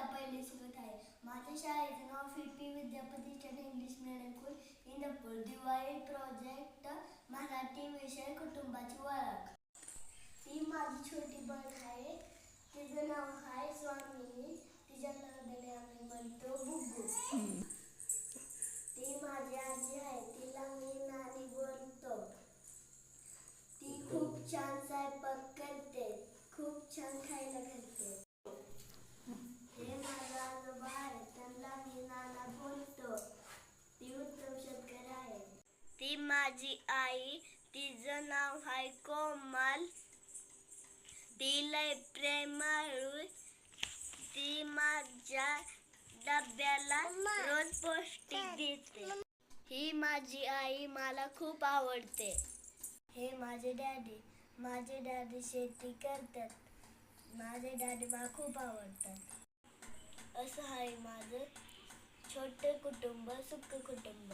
इयत्ता पहिले शिकत आहे. माझ्या शाळेचं नाव फिपी विद्यापतीच्या English medium school Indapur Diwali project Marathi विषय कुटुंबाची ओळख. ती माझी छोटी बहीण आहे. तिचं नाव आहे स्वामिनी तिच्या नावाने आम्ही म्हणतो बुगू ती माझी आजी आहे. ती माझी आई तिचं नाव आहे कोमल. ती लय प्रेमाळू. ती माझ्या डब्याला रोज पौष्टिक देते. ही माझी आई मला खूप आवडते. हे माझे डॅडी. माझे डॅडी शेती करतात. माझे डॅडी मला खूप आवडतात. असं आहे माझं छोटे कुटुंब सुख कुटुंब.